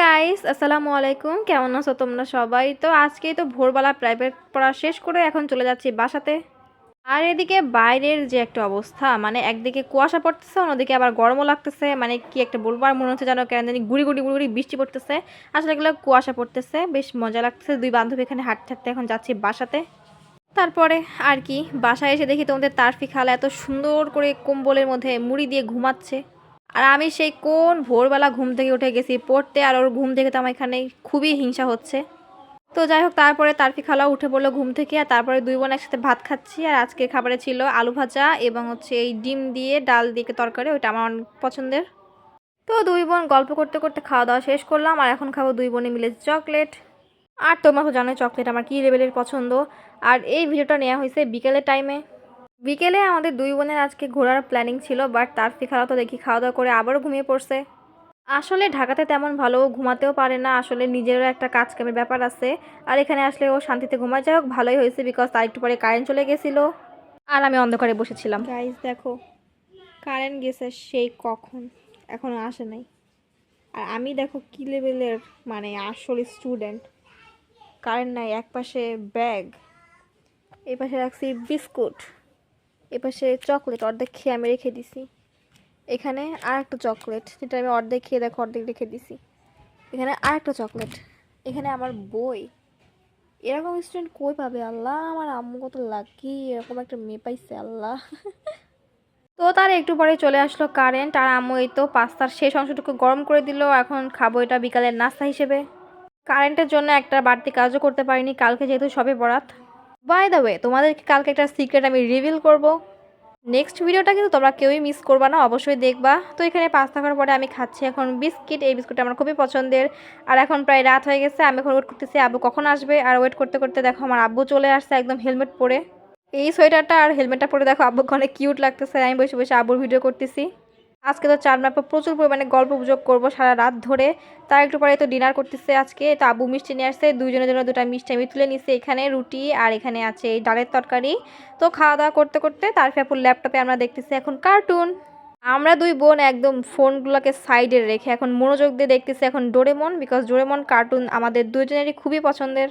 Guys আসসালামু আলাইকুম। কেমন আছো তোমরা সবাই? তো আজকেই তো ভোরবেলা প্রাইভেট পড়া শেষ করে এখন চলে যাচ্ছি বাসাতে। আর এদিকে বাইরের যে একটা অবস্থা মানে একদিকে কুয়াশা পড়তেছে, অন্যদিকে আবার গরমও লাগতেছে। মানে কি একটা বলব, আর মনে হচ্ছে যেন কেন জানি গুড়ি গুড়ি গুড়ি গুড়ি বৃষ্টি পড়তেছে। আসলে এগুলো কুয়াশা পড়তেছে, বেশ মজা লাগতেছে। দুই বান্ধবী এখানে হাঁটতে হাঁটতে এখন যাচ্ছি বাসাতে। তারপরে আর কি, বাসায় এসে দেখি তোমাদের তারফি খালা এত সুন্দর করে কম্বলের মধ্যে মুড়ি দিয়ে ঘুমাচ্ছে। আর আমি সেই কোন ভোরবেলা ঘুম থেকে উঠে গেছি, পড়তে আর ওর ঘুম থেকে তো আমার এখানে খুবই হিংসা হচ্ছে। তো যাই হোক, তারপরে তারফি খালা উঠে পড়ল ঘুম থেকে আর তারপরে দুই বোন একসাথে ভাত খাচ্ছি। আর আজকের খাবারে ছিল আলু ভাজা এবং হচ্ছে এই ডিম দিয়ে ডাল দিয়ে তরকারি, ওইটা আমার অনেক পছন্দের। তো দুই বোন গল্প করতে করতে খাওয়া দাওয়া শেষ করলাম আর এখন খাব দুই বোনে মিলে চকলেট। আর তোমরা তো জানোই চকলেট আমার কী লেভেলের পছন্দ। আর এই ভিডিওটা নেওয়া হয়েছে বিকেলের টাইমে বিকেলে আমাদের দুই বোনের আজকে ঘোরার প্ল্যানিং ছিল বাট তার ফিখারা তো দেখি খাওয়া দাওয়া করে আবারও ঘুমিয়ে পড়ছে। আসলে ঢাকাতে তেমন ভালো ঘুমাতেও পারে না, আসলে নিজেরও একটা কাজ কামের ব্যাপার আছে। আর এখানে আসলে ও শান্তিতে ঘুমায়, যাই হোক ভালোই হয়েছে বিকজ তার একটু পরে কারেন্ট চলে গেছিল। আর আমি অন্ধকারে বসেছিলাম। গাইজ দেখো কারেন্ট গেছে সেই কখন? এখনও আসে নাই। আর আমি দেখো কি লেভেলের মানে আসল স্টুডেন্ট কারেন্ট নাই এক পাশে ব্যাগ এই পাশে রাখছি বিস্কুট এপাশে চকলেট অর্ধেক খেয়ে আমি রেখে দিছি। এখানে আর একটা চকলেট, যেটা আমি অর্ধেক খেয়ে দেখো, অর্ধেক রেখে দিছি। এখানে আর একটা চকলেট। এখানে আমার বই। এরকম স্টুডেন্ট কই পাবে? আল্লাহ, আমার আম্মু কত লাকি এরকম একটা মেয়ে পাইছে, আল্লাহ। তো তার একটু পরে চলে আসলো কারেন্ট আর আম্মু এই তো পাস্তার শেষ অংশটুকু গরম করে দিল, এখন খাব এটা বিকালের নাস্তা হিসেবে। কারেন্টের জন্য একটা বাড়তি কাজও করতে পারিনি, কালকে যেহেতু সবে বরাত। বাই দ্য ওয়ে তোমাদেরকে কালকে একটা সিক্রেট আমি রিভিল করব। নেক্সট ভিডিওটা কিন্তু তোমরা কেউই মিস করবা না, অবশ্যই দেখবা। তো এখানে পাস্তা খাওয়ার পরে আমি খাচ্ছি এখন বিস্কিট। এই বিস্কুটটা আমার খুবই পছন্দের। আর এখন প্রায় রাত হয়ে গেছে, আমি এখন ওয়েট করতেছি আব্বু কখন আসবে। আর ওয়েট করতে করতে দেখো আমার আব্বু চলে আসছে একদম হেলমেট পরে। এই সোয়েটারটা আর হেলমেটটা পরে দেখো আব্বুকে অনেক কিউট লাগতেছে। আমি বসে বসে আব্বুর ভিডিও করতেছি। আজকে তো চার ম্যাপে প্রচুর পরিমাণে গল্প গুজব করব সারা রাত ধরে। তার একটু পরে তো ডিনার করতেছে আজকে। তো আবু মিষ্টি নিয়ে আসছে, দুইজনের জন্য দুটা মিষ্টি আমি তুলে নিচ্ছি এখানে, রুটি আর এখানে আছে এই ডালের তরকারি। তো খাওয়া দাওয়া করতে করতে তার ফেপুর ল্যাপটপে আমরা দেখতেছি এখন কার্টুন আমরা দুই বোন একদম ফোনগুলোকে সাইডে রেখে এখন মনোযোগ দিয়ে দেখতেছি এখন ডোরেমন বিকজ ডোরেমন কার্টুন আমাদের দুজনেরই খুবই পছন্দের।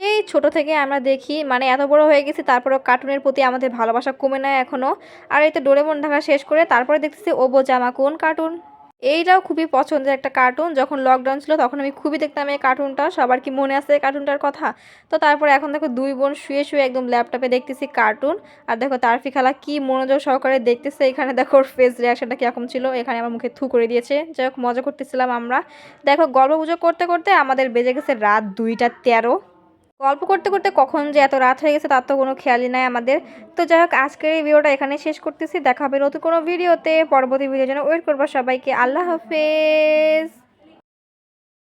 এই ছোট থেকে আমরা দেখি মানে এত বড় হয়ে গেছি, তারপরও কার্টুনের প্রতি আমাদের ভালোবাসা কমে নেয় এখনও আর এই তো ডোরেমন ঢাকা শেষ করে, তারপরে দেখতেছি ওবো জামা, কোন কার্টুন এইটাও খুবই পছন্দের একটা কার্টুন যখন লকডাউন ছিল তখন আমি খুবই দেখতাম এই কার্টুনটা সবার কি মনে আছে কার্টুনটার কথা? তো তারপরে এখন দেখো দুই বোন শুয়ে শুয়ে একদম ল্যাপটপে দেখতেছি কার্টুন আর দেখো তারফি খেলা কি মনোযোগ সহকারে দেখতেছে, এখানে দেখো ওর ফেস রিয়াকশনটা কীরকম ছিল, এখানে আমার মুখে থু করে দিয়েছে। যাই হোক, মজা করতেছিলাম আমরা। দেখো গল্প গুজব করতে করতে আমাদের বেজে গেছে রাত দুইটা তেরো। গল্প করতে করতে কখন যে এত রাত হয়ে গেছে তার তো কোনো খেয়ালই নাই আমাদের। তো যাই হোক, আজকের এই ভিডিওটা এখানে শেষ করতেছি। দেখা হবে নতুন কোনো ভিডিওতে। পরবর্তী ভিডিও যেন ওয়েট করব সবাইকে। আল্লাহ হাফেজ।